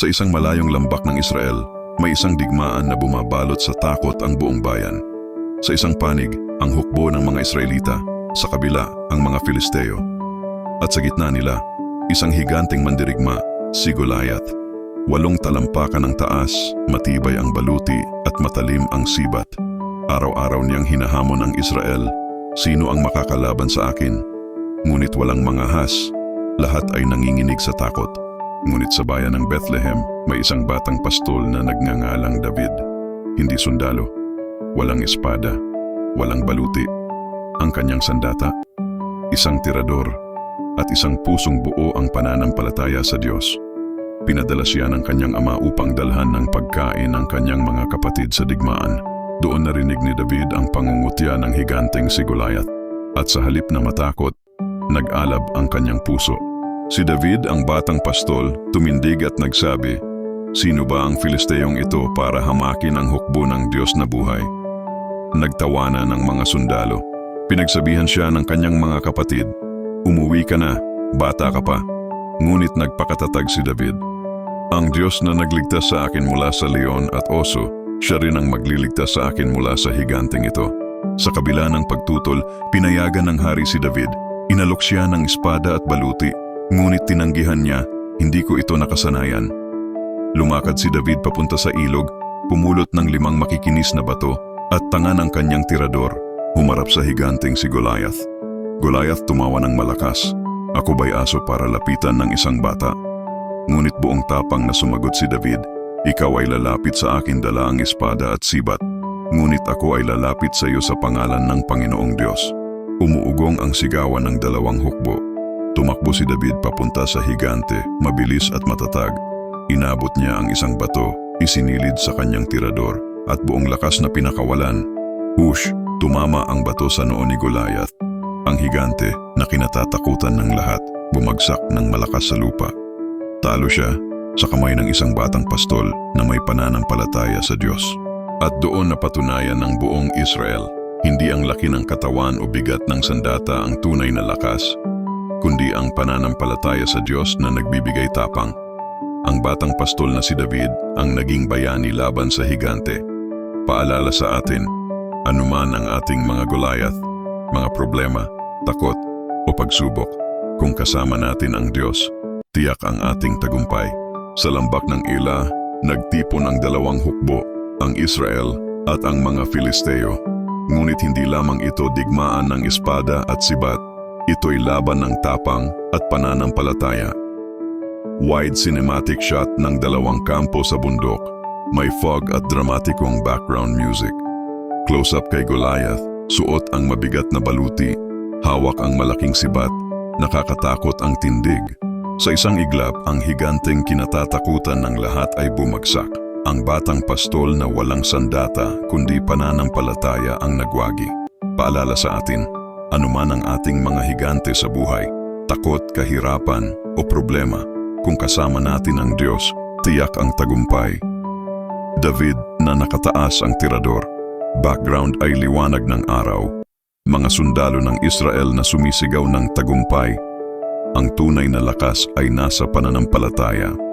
Sa isang malayong lambak ng Israel, may isang digmaan na bumabalot sa takot ang buong bayan. Sa isang panig, ang hukbo ng mga Israelita, sa kabila, ang mga Filisteo. At sa gitna nila, isang higanting mandirigma, si Goliath. Walong talampakan ng taas, matibay ang baluti at matalim ang sibat. Araw-araw niyang hinahamon ang Israel, sino ang makakalaban sa akin? Ngunit walang mga has, lahat ay nanginginig sa takot. Ngunit sa bayan ng Bethlehem, may isang batang pastol na nagngangalang David. Hindi sundalo, walang espada, walang baluti. Ang kanyang sandata, isang tirador, at isang pusong buo ang pananampalataya sa Diyos. Pinadala siya ng kanyang ama upang dalhan ng pagkain ng kanyang mga kapatid sa digmaan. Doon narinig ni David ang pangungutya ng higanteng si Goliath. At sa halip na matakot, nag-alab ang kanyang puso. Si David, ang batang pastol, tumindig at nagsabi, Sino ba ang Filisteyong ito para hamakin ang hukbo ng Diyos na buhay? Nagtawanan ng mga sundalo. Pinagsabihan siya ng kanyang mga kapatid, Umuwi ka na, bata ka pa. Ngunit nagpakatatag si David. Ang Diyos na nagligtas sa akin mula sa leon at oso, siya rin ang magliligtas sa akin mula sa higanteng ito. Sa kabila ng pagtutol, pinayagan ng hari si David. Inalok siya ng espada at baluti, ngunit tinanggihan niya, hindi ko ito nakasanayan. Lumakad si David papunta sa ilog, pumulot ng limang makikinis na bato at tanga ng kanyang tirador, humarap sa higanteng si Goliath. Goliath tumawa ng malakas. Ako ba'y aso para lapitan ng isang bata? Ngunit buong tapang na sumagot si David, Ikaw ay lalapit sa akin dala ang espada at sibat. Ngunit ako ay lalapit sa iyo sa pangalan ng Panginoong Diyos. Umuugong ang sigawan ng dalawang hukbo. Tumakbo si David papunta sa higante, mabilis at matatag. Inabot niya ang isang bato, isinilid sa kanyang tirador, at buong lakas na pinakawalan. Hush! Tumama ang bato sa noo ni Goliath. Ang higante na kinatatakutan ng lahat bumagsak ng malakas sa lupa. Talo siya sa kamay ng isang batang pastol na may pananampalataya sa Diyos. At doon napatunayan ng buong Israel, hindi ang laki ng katawan o bigat ng sandata ang tunay na lakas, kundi ang pananampalataya sa Diyos na nagbibigay tapang. Ang batang pastol na si David ang naging bayani laban sa higante. Paalala sa atin, anuman ang ating mga Goliath, mga problema, takot o pagsubok, kung kasama natin ang Diyos, tiyak ang ating tagumpay. Sa lambak ng ila, nagtipon ang dalawang hukbo, ang Israel at ang mga Filisteo. Ngunit hindi lamang ito digmaan ng espada at sibat, ito'y laban ng tapang at pananampalataya. Wide cinematic shot ng dalawang kampo sa bundok, may fog at dramatikong background music. Close-up kay Goliath, suot ang mabigat na baluti, hawak ang malaking sibat, nakakatakot ang tindig. Sa isang iglap, ang higanteng kinatatakutan ng lahat ay bumagsak. Ang batang pastol na walang sandata kundi pananampalataya ang nagwagi. Paalala sa atin, anuman ang ating mga higante sa buhay, takot, kahirapan o problema, kung kasama natin ang Diyos, tiyak ang tagumpay. David na nakataas ang tirador, background ay liwanag ng araw, mga sundalo ng Israel na sumisigaw ng tagumpay, ang tunay na lakas ay nasa pananampalataya.